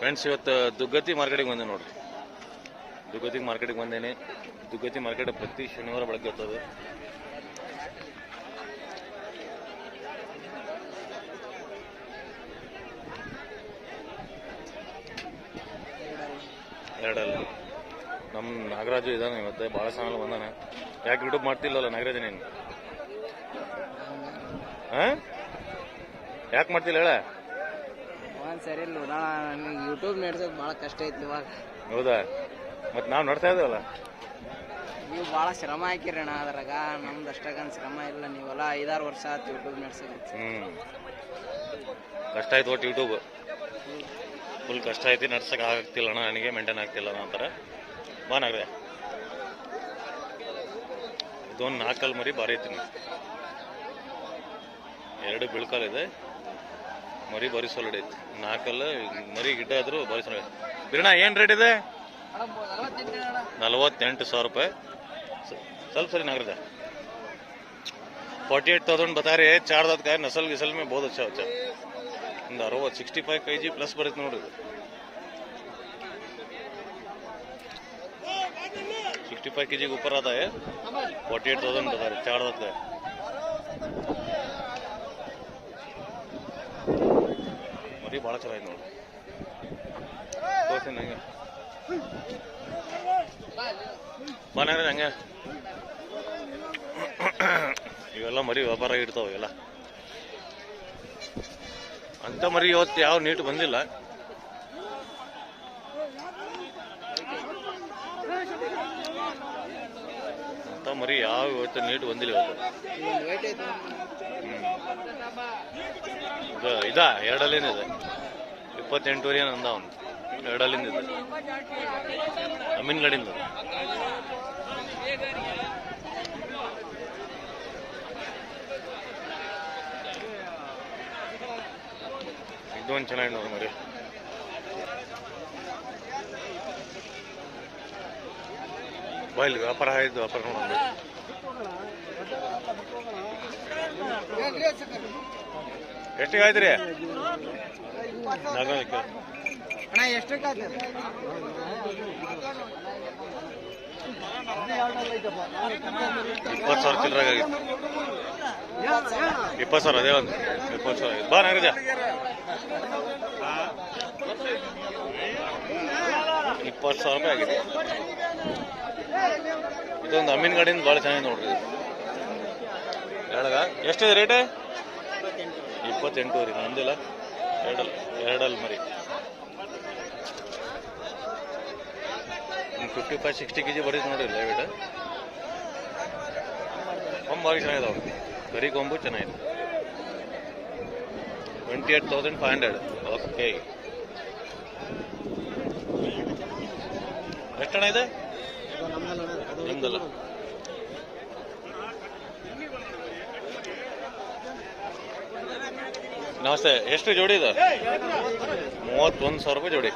Friends ಇವತ್ತು ದುಗ್ಗತಿ ಮಾರ್ಕೆಟಿಗೆ ಬಂದೆ ನೋಡ್ರಿ. ದುಗ್ಗತಿ ಮಾರ್ಕೆಟಿಗೆ ಬಂದೇನೆ. ದುಗ್ಗತಿ ಮಾರ್ಕೆಟ್ ಪ್ರತಿ ಶನಿವಾರ ಬೆಳಗ್ಗೆ ಇರ್ತದೆ ಎರಡಲ್ಲ. ನಮ್ಮ ನಾಗರಾಜು ಇದ್ದಾನೆ ಇವತ್ತು ಭಾಳ ಸಾಲ ಬಂದಾನೆ. ಯಾಕೆ ಯೂಟ್ಯೂಬ್ ಮಾಡ್ತಿಲ್ಲಲ್ಲ ನಾಗರಾಜ ನೀನು? ಹಾಂ? ಯಾಕೆ ಮಾಡ್ತಿಲ್ಲ ಹೇಳ? ಒಂದ್ ಸರಿ ಇಲ್ಲ ನೋಡೋಣ ನನಗೆ ಯೂಟ್ಯೂಬ್ ನಡೆಸೋದು ಭಾಳ ಕಷ್ಟ ಐತಿ ಇವಾಗ. ಹೌದಾ? ಮತ್ತೆ ನಾವು ನೋಡ್ತಾ ಇದ್ದೇವಲ್ಲ? ನೀವು ಭಾಳ ಶ್ರಮ ಹಾಕಿರಣ್ಣ ಅದ್ರಾಗ. ನಮ್ದು ಅಷ್ಟಾಗನ್ ಶ್ರಮ ಇಲ್ಲ. ನೀವೆಲ್ಲ ಐದಾರು ವರ್ಷ ಆಯ್ತು ಯೂಟ್ಯೂಬ್ ನಡೆಸೋದು ಹ್ಞೂ ಕಷ್ಟ ಆಯ್ತು ಒಟ್ಟು ಯೂಟ್ಯೂಬ್ ಫುಲ್ ಕಷ್ಟ ಐತಿ ನಡ್ಸಕ್ಕೆ ಆಗ್ತಿಲ್ಲ ಅಣ್ಣ. ನನಗೆ ಮೇಂಟೈನ್ ಆಗ್ತಿಲ್ಲ ಅನ್ನೋ ಅಂತಾರೆ ಬಾ ನಾಗ್ರೆ. ಇದೊಂದು ನಾಲ್ಕಲ್ಲಿ ಮರಿ ಭಾರಿ ಐತಿ ಎರಡು ಬಿಳ್ಕಲ್ ಇದೆ. ಮರಿ ಭಾರಿ ಸೊಲಡ್ ಐತಿ ನಾಲ್ಕಲ್ಲ ಮರಿ ಗಿಡ್ಡ ಆದ್ರೂ ಭಾರಿ ಸೊಲಡ್ ಐತಿ ಬಿರಣ ಏನು ರೇಟ್ ಇದೆ ನಲವತ್ತೆಂಟು ಸಾವಿರ ರೂಪಾಯಿ ಸ- ಸ್ವಲ್ಪ ಸರಿ नागरिक फोर्टी एट थाउजेंड बता रहे हैं चार दांत का है नस्ल गिसल में बहुत अच्छा अच्छा ಒಂದು ಅರವತ್ತು sixty five K G plus ಬರುತ್ತೆ ನೋಡ್ರಿ ಸಿಕ್ಸ್ಟಿ ಫೈವ್ के जी के ऊपर आता है फोर्टी एट थाउजेंड बता रहे चार दांत का है ಮರಿ ಭಾಳ ಚೆನ್ನಾಗಿ ನೋಡಿ. ತೋರಿಸಿ ನಂಗೆ. ಬಾನಾಗ್ರೆ ನಂಗೆ ಇವೆಲ್ಲ ಮರಿ ವ್ಯಾಪಾರ ಇಡ್ತಾವ ಇವೆಲ್ಲ. ಅಂತ ಮರಿ ಇವತ್ತು ಯಾವ ನೀಟ್ ಬಂದಿಲ್ಲ. ಅಂತ ಮರಿ ಯಾವ ಇವತ್ತು ನೀಟ್ ಬಂದಿಲ್ಲ ಇವತ್ತು. ಇದ, ಎರಡಲ್ಲೇನಿದೆ. ಇಪ್ಪತ್ತೆಂಟುವರೆ ಅಂದ ಅವನು ಎರಡಲ್ಲಿಂದ ಅಮೀನ್ಗಡಿಂದ ಇದೊಂದು ಚೆನ್ನಾಗಿ ನೋಡಿ ಮರಿ. ಬಾಯ್ಲಿ ವ್ಯಾಪಾರ ಆಯ್ತು, ವ್ಯಾಪಾರ ನೋಡೋಣ ಎಷ್ಟಿಗೆ ಆಯ್ತು ರೀ? ಅಣ್ಣ ಎಷ್ಟು ಇಪ್ಪತ್ತು ಸಾವಿರ ಚಿಲ್ಲರಾಗ ಆಗಿತ್ತು ಇಪ್ಪತ್ತು ಸಾವಿರ ಅದೇ ಒಂದು. ಇಪ್ಪತ್ತು ಸಾವಿರ ಆಗಿತ್ತು ಬಾ ನಾಗರಾಜ. ಇಪ್ಪತ್ತು ಸಾವಿರ ರೂಪಾಯಿ ಆಗಿದೆ. ಇದೊಂದು ಅಮೀನ್ ಗಾಡಿಯಿಂದ ಭಾಳ ಚೆನ್ನಾಗಿ ನೋಡ್ರಿ ಹೇಳದ? ಎಷ್ಟಿದೆ ರೇಟ್? ಇಪ್ಪತ್ತೆಂಟು. ರೀ ನಂದಿಲ್ಲ. ಎರಡಲ್ ಎರಡಲ್ ಮರಿ. Fifty five sixty K G ಬರೀದು ನೋಡಿ ಲೈವಿಟ್ ಕೊಂಬು ಭಾರಿ ಚೆನ್ನಾಗಿದಾವೆ. ಕರಿ ಕೊಂಬು ಚೆನ್ನಾಗಿದೆ. Twenty eight thousand five hundred okay ಎಷ್ಟಣ ಇದೆ? ನಿಮ್ದಲ್ಲ? ನಮಸ್ತೆ ಎಷ್ಟು ಜೋಡಿ ಇದು? ಮೂವತ್ತೊಂದು ಸಾವಿರ ರೂಪಾಯಿ ಜೋಡಿ.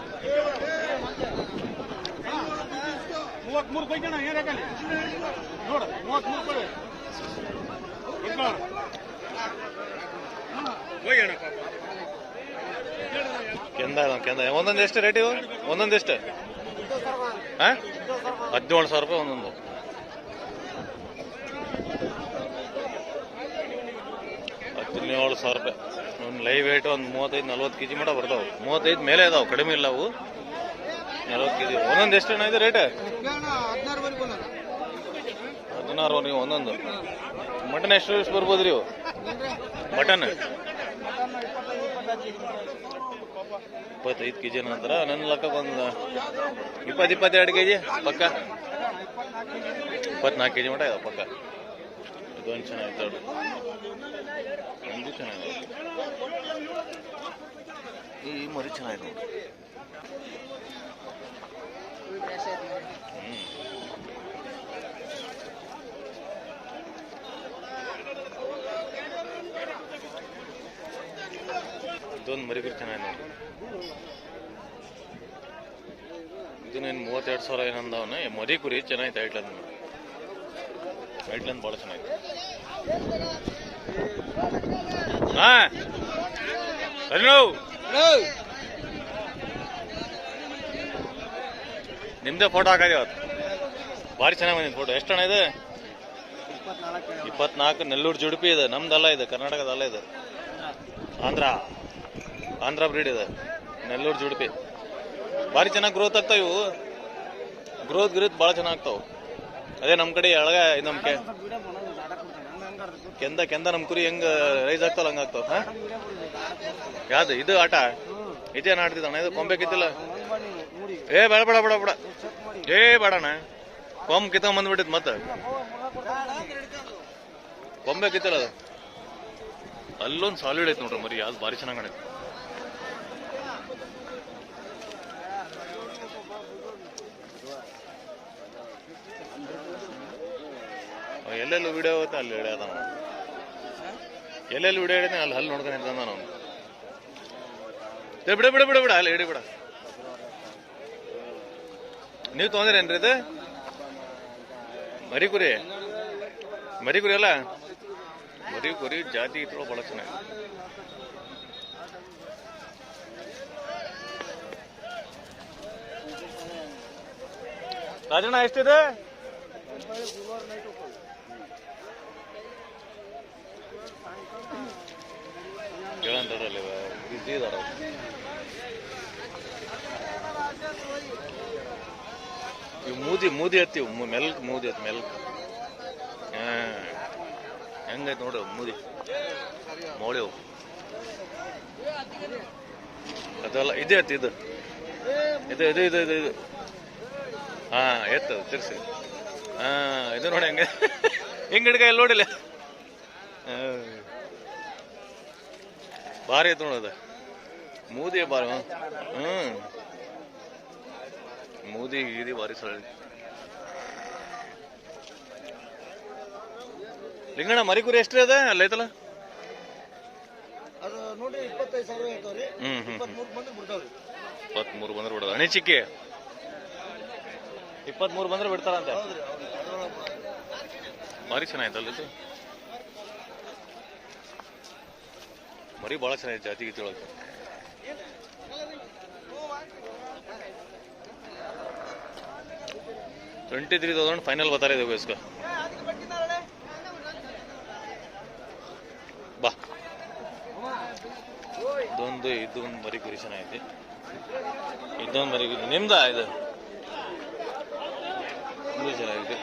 ಕೆಂದ. ಒಂದೊಂದು ಎಷ್ಟು ರೇಟ್ ಇವು? ಒಂದೊಂದು ಎಷ್ಟು? ಹಾ? ಹದಿನೇಳು ಸಾವಿರ ರೂಪಾಯಿ ಒಂದೊಂದು. ಹದಿನೇಳು ಸಾವಿರ ರೂಪಾಯಿ. ಒಂದು ಲೈವ್ ವೇಟ್ ಒಂದು ಮೂವತ್ತೈದು, ನಲ್ವತ್ತು ಕೆಜಿ ಮಟ ಬರ್ತಾವೆ. ಮೂವತ್ತೈದು ಮೇಲೆ ಇದಾವೆ, ಕಡಿಮೆ ಇಲ್ಲ ಅವು. ನಲ್ವತ್ತು ಕೆ ಜಿ ಒಂದೊಂದು ಎಷ್ಟು ಇದೆ ರೇಟ್ ಹದಿನಾರು ನೀವು ಒಂದೊಂದು. ಮಟನ್ ಎಷ್ಟು ಎಷ್ಟು ಬರ್ಬೋದು ರೀ ಮಟನ್? ಇಪ್ಪತ್ತೈದು ಕೆ ಜಿ ನಂತರ ನನ್ನ ಲೆಕ್ಕ ಒಂದು ಇಪ್ಪತ್ತು, ಇಪ್ಪತ್ತೆರಡು ಕೆ ಪಕ್ಕ. ಇಪ್ಪತ್ನಾಲ್ಕು ಕೆ ಜಿ ಮಟ ಇದೆ ಪಕ್ಕ. ಇದೊಂದು ಚೆನ್ನಾಗಿತ್ತು ನೋಡಿ ಒಂದು ಚೆನ್ನಾಗಿದೆ ಈ ಮರಿ ಚೆನ್ನಾಗಿದೆ ನೋಡಿ ಹ್ಮ್ ಇದೊಂದು ಮರಿ ಕುರಿ ಚೆನ್ನಾಗಿದೆ ನೋಡಿ ಇದನ್ನೇನು ಮೂವತ್ತೆರಡು ಸಾವಿರ ಏನಂದವನ ಮರಿ ಕುರಿ ಚೆನ್ನಾಗಿತ್ತು ಐಟ್ಲಂದ್ ಲೈನ್ ಭಾಳ ಚೆನ್ನಾಗಿತ್ತು ಹಾಂ ನಿಮ್ದೇ ಫೋಟೋ ಹಾಕಿದೆ ಅವತ್ತು ಭಾರಿ ಚೆನ್ನಾಗಿ ಬಂದಿದೆ ಫೋಟೋ ಎಷ್ಟು ಹಣ ಇದೆ? ಇಪ್ಪತ್ನಾಲ್ಕು ನೆಲ್ಲೂರು ಜುಡುಪಿ ಇದೆ. ನಮ್ದಲ್ಲ ಇದೆ ಕರ್ನಾಟಕದಲ್ಲ ಇದೆ. ಆಂಧ್ರ. ಆಂಧ್ರ ಬ್ರೀಡ್ ಇದೆ. ನೆಲ್ಲೂರು ಜುಡುಪಿ ಭಾರಿ ಚೆನ್ನಾಗಿ ಗ್ರೋತ್ ಆಗ್ತಾವ ಇವು. ಗ್ರೋತ್ ಗ್ರೋತ್ ಭಾಳ ಚೆನ್ನಾಗಿ ಆಗ್ತಾವ. ಅದೇ ನಮ್ಮ ಕಡೆ ಎಳಗ ನಮ್ ಕೆಂದ ಕೆಂದ ನಮ್ಮ ಕುರಿ ಹೆಂಗ ರೈಸ್ ಆಗ್ತಲ್ಲ, ಹಂಗ ಆಗ್ತಾವ ಯಾವ್ದು? ಇದು ಆಟ? ಇದೇನು ಆಡ್ತಿದ್ದಣ್ಣ ಇದು ಕೊಂಬೇಕಿತ್ತಿಲ್ಲ ಏ, ಬೇಡ ಬೇಡ ಬೇಡ ಬೇಡ. ಏ, ಬೇಡಣ್ಣ. ಕೊಂಬ್ ಕಿತ್ತ ಬಂದ್ಬಿಟ್ಟಿದ್ ಮತ್ತೆ. ಕೊಂಬೆ ಕಿತ್ತಲ್ಲ ಅದು. ಅಲ್ಲೊಂದು ಸಾಲಿಡ್ ಐತೆ ನೋಡ್ರಿ ಮರಿ, ಯಾವ್ದು ಭಾರಿ ಚೆನ್ನಾಗಿ ಕಾಣೈತೆ ಎಲ್ಲೆಲ್ಲಿ ವಿಡಿಯೋ ಹೋಗುತ್ತೆ ಅಲ್ಲಿ ಹಿಡಿಯೋದ ನಾನು ಎಲ್ಲೆಲ್ಲಿ ವಿಡಿಯೋ ಹಿಡಿದ ಅಲ್ಲಿ ಹಲ್ಲಿ ನೋಡ್ಕೊಂಡು ಇರ್ತಾನ ನಾನು ಬಿಡ ಬಿಡ ಬಿಡ ಬಿಡ, ಅಲ್ಲಿ ಹಿಡಿ ಬಿಡ. ನೀವು ತೊಗೊಂಡಿರೇನ್ರಿ ಇದು? ಮರಿ ಕುರಿ? ಮರಿ ಕುರಿ ಅಲ್ಲ? ಮರಿ ಕುರಿ ಜಾತಿ ಇಟ್ಕೊಳ್ಳೋ ಬಹಳ ಚೆನ್ನಾಗಿ. ರಾಜಣ್ಣ, ಎಷ್ಟಿದೆ? ಕೇಳಂತಾರಲ್ಲ ಬಿಸಿ ಇದಾರ ಇವು ಮೂದಿ ಮೂದಿ ಹತ್ತಿವು ಮೆಲ್ಕ್, ಮೂದಿ ಹತ್ತಿ ಮೆಲ್ಕ್. ಹಾ. ಹೆಂಗೈತೆ ನೋಡು ಮೂದಿ. ಮೋಳಿವು ಅದಲ್ಲ ಇದೆ ಹತ್ತಿ ಇದು. ಇದು ಇದು ಇದು ಇದು ಇದು. ಹಾ ಎತ್ತದು ತಿರ್ಸಿ. ಹಾ, ಇದು ನೋಡಿ ಹೆಂಗೆ. ಹೆಂಗ್ ಹಿಡ್ಕ ನೋಡಿಲ್ಲ. ಭಾರಿ ಐತೆ ನೋಡೋದು ಮೂದಿ ಬಾರಿ ಹ್ಮ್. ಮೂದಿ ಗೀದಿ ಭಾರಿ ಸಳ ಲಿಂಗಣ್ಣ ಮರಿಕುರಿ ಎಷ್ಟ್ರಿ ಅದ? ಅಲ್ಲೈತಲ್ಲ ಅದು ಹ್ಮ್ ಹ್ಮ್ ಇಪ್ಪತ್ಮೂರು ಬಂದ್ರೆ ಬಿಡೋದು. ಅಣಿ ಚಿಕ್ಕಿ. ಇಪ್ಪತ್ಮೂರು ಬಂದ್ರೆ ಬಿಡ್ತಾರಂತೆ. ಭಾರಿ ಇದು? ಮರಿ ಭಾಳ ಚೆನ್ನಾಗಿದೆ ಜಾತಿ ಗೀತಿ ಒಳಗೆ. ಟ್ವೆಂಟಿ ತ್ರೀ ತೌಸಂಡ್ ಫೈನಲ್ ಬರ್ತಾರೆ ಇದು ಬೇಸ್ಕ ಬಾ. ಇದೊಂದು ಇದೊಂದು ಮರಿ ಕುರಿ ಚೆನ್ನಾಗೈತಿ. ಇದೊಂದು ಮರಿ ಕುರಿ ನಿಮ್ದ ಇದು? ಇದು ಚೆನ್ನಾಗಿದೆ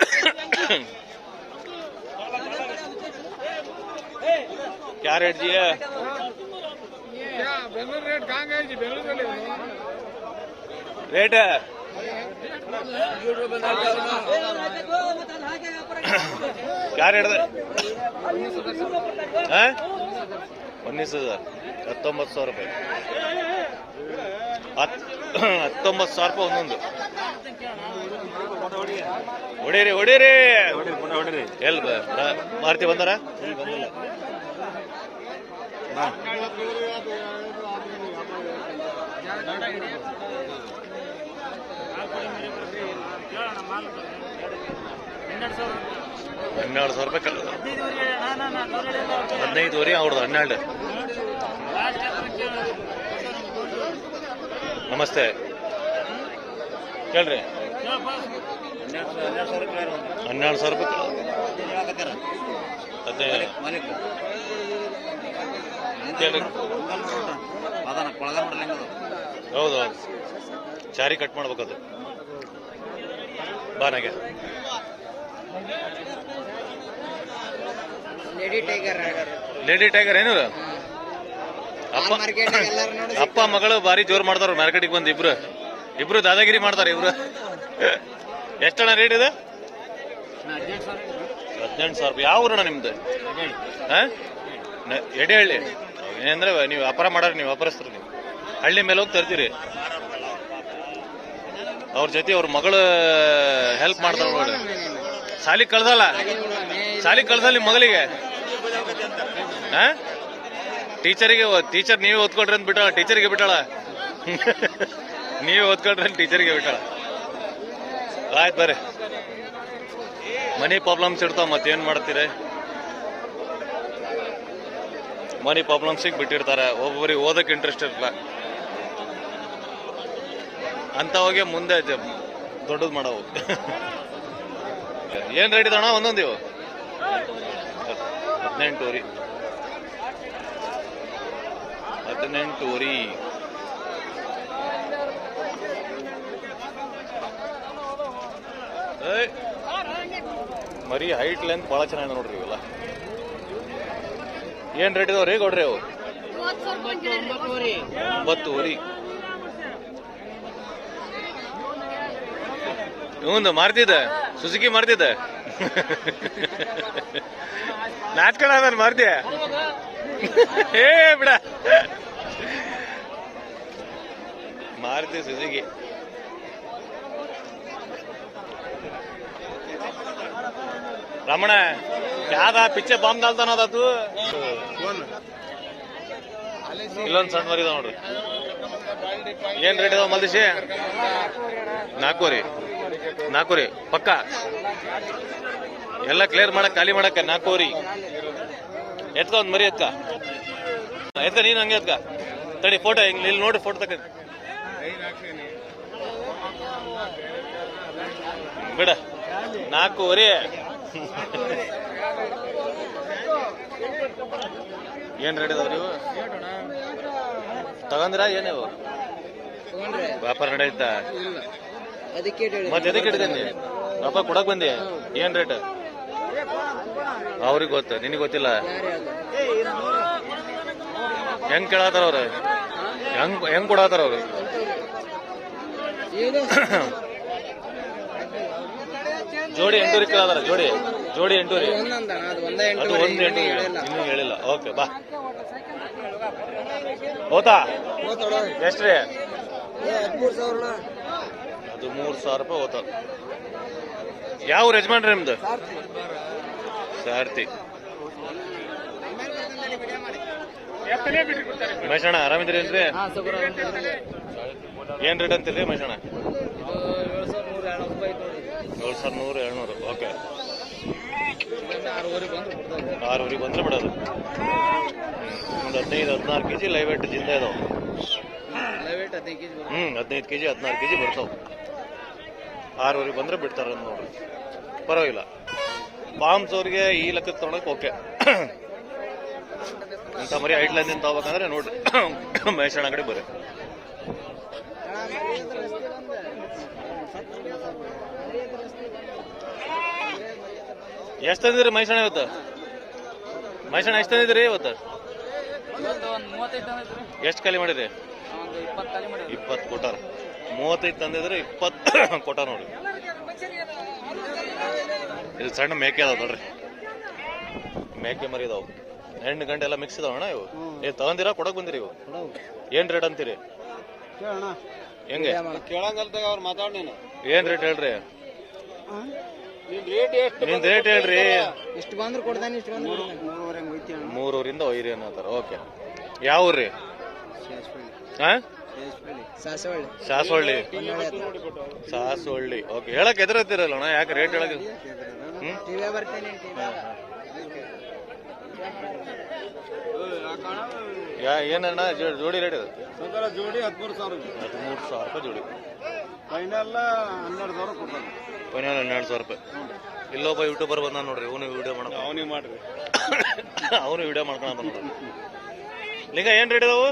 क्या रेट दिया ಬೆಂಗಳೂರು ರೇಟ್ ಕಾಂಗ್ ಐತಿ ಬೆಂಗಳೂರಲ್ಲಿ रेट है क्या रेट है हैं? ಉನ್ನಿಸ್ ಹಜಾರ್ ಹತ್ತೊಂಬತ್ತು ಸಾವಿರ ರೂಪಾಯಿ ಹತ್ ಹತ್ತೊಂಬತ್ತು ಸಾವಿರ ರೂಪಾಯಿ ಒಂದೊಂದು ಹೊಡೀರಿ ಹೊಡೀರಿ ಎಲ್ಲಿ ಬ- ಬ- ಮಾರುತಿ ಬಂದಾರ ಹನ್ನೆರಡು ಸಾವಿರ ರೂಪಾಯಿ ಕಲ್- ಹದಿನೈದುವರೆ ಅವ್ರದ್ದು ಹನ್ನೆರಡು. ನಮಸ್ತೆ. ಕೇಳ್ರಿ. ಹನ್ನೆರಡು ಸಾವಿರ ರೂಪಾಯಿ ಅದೇ ಕೇಳ್ರಿ ಹೌದು ಹೌದು ಚಾರಿ ಕಟ್ ಮಾಡ್ಬೇಕದು. ಬಾನಾಗೆ lady tiger rider lady tiger ಏನು? ಅಪ್ಪ ಮಾರ್ಕೆಟ್ ಎಲ್ಲಾರು ನೋಡಿ ಅಪ್ಪ ಮಗಳು ಭಾರಿ ಜೋರ್ ಮಾಡ್ತಾರ ಮಾರ್ಕೆಟಿಗೆ ಬಂದು ಇಬ್ರು. ಇಬ್ರು ದಾದಾಗಿರಿ ಮಾಡ್ತಾರೆ ಇಬ್ರು. ಎಷ್ಟಣ್ಣ ರೇಟ್ ಇದೆ? ಹದಿನೆಂಟು ಸಾವಿರ. ರೂಪಾಯಿ. ಯಾವ ಊರಣ್ಣ ನಿಮ್ದು? ಹಾ? ಏನಂದ್ರೆ ನೀವು ವ್ಯಾಪಾರ ಮಾಡೋರು, ನೀವು ಅಪರಸ್ತ್ರ ನೀವು. ಹಳ್ಳಿ ಮೇಲೆ ಹೋಗಿ ತರ್ತೀರಿ. ಅವ್ರ ಜೊತೆ ಅವ್ರ ಮಗಳು ಹೆಲ್ಪ್ ಮಾಡ್ತಾರ ನೋಡಿ. ಸಾಲಿ ಕಳ್ದಲ್ಲ? ಸಾಲಿ ಕಳ್ದಲ್ಲ ನಿಮ್ಮ ಮಗಳಿಗೆ? ಹಾ? ಟೀಚರಿಗೆ ಟೀಚರ್ ನೀವೇ ಓದ್ಕೊಳ್ರಿ ಅಂತ ಬಿಟ್ಟಾಳ, ಟೀಚರ್ಗೆ ಬಿಟ್ಟಾಳ? ನೀವೇ ಓದ್ಕೊಳ್ರಿ ಅಂತ ಟೀಚರ್ಗೆ ಬಿಟ್ಟಾಳ. ಆಯ್ತು ಬರ್ರಿ. ಮನಿ ಪ್ರಾಬ್ಲಮ್ಸ್ ಇರ್ತಾವ ಮತ್ತೇನು ಮಾಡ್ತೀರಿ? ಮನಿ ಪ್ರಾಬ್ಲಮ್ಸಿಗೆ ಬಿಟ್ಟಿರ್ತಾರೆ ಒಬ್ಬೊಬ್ಬರಿಗೆ ಓದಕ್ಕೆ ಇಂಟ್ರೆಸ್ಟ್ ಇರಲ್ಲ ಅಂಥವಾಗೆ ಮುಂದೆ ದೊಡ್ಡದು ಮಾಡವು ಏನ್ ರೇಟ್ ಅಣ್ಣ ಒಂದೊಂದು ಇವು. ಹದಿನೆಂಟೂರಿ ಏಯ್. ಮರಿ ಹೈಟ್ ಲೆಂತ್ ಭಾಳ ಚೆನ್ನಾಗಿ ನೋಡ್ರಿ ಇವೆಲ್ಲ. ಏನ್ ರೇಟ್ ಇದಾವ್ರಿ ಕೊಡ್ರಿ ಅವು? ಒಂಬತ್ತುವರಿ ಹ್ಞೂ ಮಾರ್ತಿದ್ದ? ಸುಜುಕಿ ಮಾರ್ತಿದ್ದ? ನಾಚ್ಕಣ ನಾನು ಮಾರ್ತಿಯ ಏ ಬಿಡ. ಮಾರುತಿ ಸುಜುಕಿ. ರಮಣ ಯಾವ್ದ ಪಿಚ್ಚೆ ಬಾಂಬ್ ದಾಲ್ತಾನ ಅದು ಇಲ್ಲೊಂದ್ ಸಣ್ಣ ಮರಿ ಇದಾವ್ ನೋಡ್ರಿ ಏನ್ ರೇಟ್ ಇದಾವ ಮಲ್ದಿಸಿ ನಾಲ್ಕೂರಿ ನಾಲ್ಕೂರಿ ಪಕ್ಕ. ಎಲ್ಲ ಕ್ಲಿಯರ್ ಮಾಡಕ್, ಖಾಲಿ ಮಾಡಕ್ಕ ನಾಲ್ಕೂರಿ ಎತ್ಕ ಒಂದ್ ಮರಿ ಎತ್ಕ. ಎತ್ಕ, ನೀನ್ ಹಂಗೆ ಎತ್ಕ. ತಡಿ ಫೋಟೋ ಹಿಂಗ್ ಇಲ್ಲಿ ನೋಡಿ ಫೋಟೋ ತಕ. ಬಿಡ. ನಾಲ್ಕೂವರೆ ಏನ್ ರೇಟ್ ಇದಾವ ನೀವು? ತಗೊಂಡ್ರ ಏನೇವು ವ್ಯಾಪಾರ ನಡೆಯುತ್ತಾ ಮತ್ತೆ ಎದಕ್ಕೆ ಹಿಡಿದೇನಿ ವ್ಯಾಪಾರ ಕೊಡಕ್ ಬಂದಿ? ಏನ್ ರೇಟ್ ಅವ್ರಿಗೆ ಗೊತ್ತು, ನಿನಗೆ ಗೊತ್ತಿಲ್ಲ? ಹೆಂಗ್ ಕೇಳತ್ತಾರ ಅವ್ರು? ಹೆಂಗ್ ಹೆಂಗ್ ಕೊಡತ್ತಾರ ಅವ್ರು? ಜೋಡಿ ಎಂಟೂರಿ ಕೇಳತ್ತಾರ ಜೋಡಿ. ಜೋಡಿ ಎಂಟೂರಿ ಅದು ಒಂದ ಎಂಟು ಹೇಳಿಲ್ಲ. ಇನ್ನೂ ಹೇಳಿಲ್ಲ. ಓಕೆ ಬಾ. ಹೋತಾ? ಎಷ್ಟು ರೀ? ಸಾವಿರ ಅದು ಮೂರ್ ಸಾವಿರ ರೂಪಾಯಿ ಹೋತ. ಯಾವ ಯಜಮಾನ್ರಿ ನಿಮ್ದು? ಸಾರ್ತಿ. ಮಹೇಶಣ್ಣ ಆರಾಮಿದ್ರಿ ಏನ್ರಿ? ಏನ್ ರೇಟ್ ಅಂತೀರಿ ಮಹೇಶಣ್ಣ? ಸಾವಿರ ನೂರ ಏಳ್ನೂರು ಓಕೆ. ಆರೂವರೆಗೆ ಬಂದ್ರೆ ಬಿಡೋದು. ಒಂದು ಹದಿನೈದು, ಹದಿನಾರು ಕೆ ಜಿ ಲೈವ್ ವೇಟ್ ಜಿಂದ ಇದಾವೆ ಹ್ಞೂ ಹದಿನೈದು ಕೆ ಜಿ ಹದಿನಾರು ಕೆ ಜಿ ಬರ್ತಾವೆ ಆರೂವರೆಗೆ ಬಂದ್ರೆ ಬಿಡ್ತಾರೆ ನೋಡ್ರಿ. ಪರವಾಗಿಲ್ಲ. ಪಾಮ್ಸ್ ಅವ್ರಿಗೆ ಈ ಲೆಕ್ಕದ ತೊಗೊಳಕ್ಕೆ ಓಕೆ ಇಂಥ ಮರಿ ಐಟ್ಲೈನ್ ತಗೋಬೇಕಂದ್ರೆ ನೋಡ್ರಿ. ಮಹೇಶಣ್ಣ ಕಡೆ ಬರ್ರಿ. ಎಷ್ಟು ತಂದಿರಿ ಮೈಸಣ ಇವತ್ತು? ಮೈಸಣ ಎಷ್ಟು ತಂದಿದ್ರಿ ಇವತ್ತು? ಎಷ್ಟು ಖಾಲಿ ಮಾಡಿದ್ರಿ? ಒಂದು ಇಪ್ಪತ್ತು ಕೊಟ್ಟಾರ. ಮೂವತ್ತೈದು ತಂದಿದ್ರೆ ಇಪ್ಪತ್ತು ಕೊಟ್ಟಾರ ನೋಡಿ ಇದು ಸಣ್ಣ ಮೇಕೆ ಅದಾವ ನೋಡ್ರಿ. ಮೇಕೆ ಮರಿ ಇದಾವ ಹೆಣ್ಣು ಗಂಟೆ ಎಲ್ಲ ಮಿಕ್ಸ್ ಇದಾವ ಅಣ್ಣ ಇವು. ಏ ತಗೊಂದಿರಾ? ಕೊಡಕ್ ಬಂದಿರಿ ಇವು. ಏನ್ ರೇಟ್ ಅಂತೀರಿ? ಕೇಳೋಣ ಹೆಂಗೆ? ಕೇಳಂಗಲ್ದಾಗ ಅವ್ರು ಮಾತಾಡ್ ನೀನು. ಏನ್ ರೇಟ್ ಹೇಳ್ರಿ? ನಿನ್ ರೇಟ್ ಎಷ್ಟು ನಿನ್ ರೇಟ್ ಹೇಳ್ರಿ. ಇಷ್ಟು ಬಂದ್ರೆ ಕೊಡ್ತಾನೆ ಇಷ್ಟು ಬಂದ್ರೆ ಮೂರೂರಿಂದ ಒಯ್ರಿ ಅನ್ನತ್ತಾರ ಓಕೆ. ಯಾವ ಊರ್ರಿ? ಹಾ ಸಾಸವಳ್ಳಿ. ಸಾಸವಳ್ಳಿ. ಓಕೆ ಹೇಳಕ್ ಎದುರತ್ತಿರಲ್ಲ ಅಣ್ಣ ಯಾಕೆ ರೇಟ್ ಹೇಳಕ್ ಯಾ ಏನಣ್ಣ ಜೋಡಿ ರೇಟ್ ಇದೆ? ಜೋಡಿ ಹದಿಮೂರು ಸಾವಿರ. ಹದಿಮೂರು ಸಾವಿರ ರೂಪಾಯಿ ಜೋಡಿ. ಫೈನಲ್ ಹನ್ನೆರಡು ಸಾವಿರ ಕೊಡ್ತಾರೆ. ಫೈನಲ್ ಹನ್ನೆರಡು ಸಾವಿರ ರೂಪಾಯಿ. ಇಲ್ಲೊಬ್ಬ ಯೂಟ್ಯೂಬರ್ ಬಂದ ನೋಡ್ರಿ ಅವನು ವಿಡಿಯೋ ಮಾಡ ಅವನಿಗೆ ಮಾಡ್ರಿ. ಅವನು ವಿಡಿಯೋ ಮಾಡ್ಕೊಳ ನೋಡ್ರಿ. ಲಿಂಗ ಏನ್ ರೇಟ್ ಇದಾವು?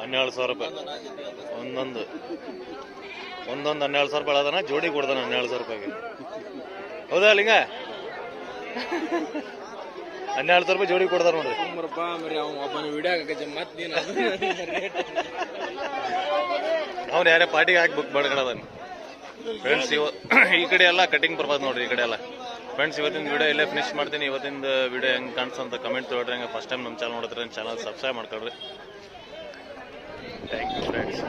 ಹನ್ನೆರಡು ಸಾವಿರ ರೂಪಾಯಿ. ಒಂದೊಂದು. ಒಂದೊಂದು ಹನ್ನೆರಡು ಸಾವಿರ ರೂಪಾಯಿ ಅದಾನ ಜೋಡಿ ಕೊಡ್ದಾನ ಹನ್ನೆರಡು ಸಾವಿರ ರೂಪಾಯಿಗೆ. ಹೌದಾ ಲಿಂಗ? ಹನ್ನೆರಡು ಸಾವಿರ ರೂಪಾಯಿ ಜೋಡಿ ಕೊಡ್ತಾರ ನೋಡ್ರಿ. ಅವ್ನು ಯಾರೇ ಪಾರ್ಟಿಗೆ ಹಾಕಿ ಬುಕ್ ಮಾಡ್ಕೊಳದನ್ ಫ್ರೆಂಡ್ಸ್ ಇವ ಈ ಕಡೆ ಎಲ್ಲ ಕಟಿಂಗ್ ಬರ್ಬೋದು ನೋಡ್ರಿ, ಈ ಕಡೆ ಎಲ್ಲ. ಫ್ರೆಂಡ್ಸ್ ಇವತ್ತಿನ ವಿಡಿಯೋ ಇಲ್ಲೇ ಫಿನಿಶ್ ಮಾಡ್ತೀನಿ. ಇವತ್ತಿನ ವಿಡಿಯೋ ಹೆಂಗೆ ಕಾಣಿಸ್ತು ಅಂತ ಕಮೆಂಟ್ ತೊಗೊಳ್ರಿ. ಹಂಗೆ ಫಸ್ಟ್ ಟೈಮ್ ನಮ್ಮ ಚಾನಲ್ ನೋಡಿದ್ರೆ ಚಾನಲ್ ಸಬ್ಸ್ಕ್ರೈಬ್ ಮಾಡ್ಕೊಳ್ರಿ. Thank you friends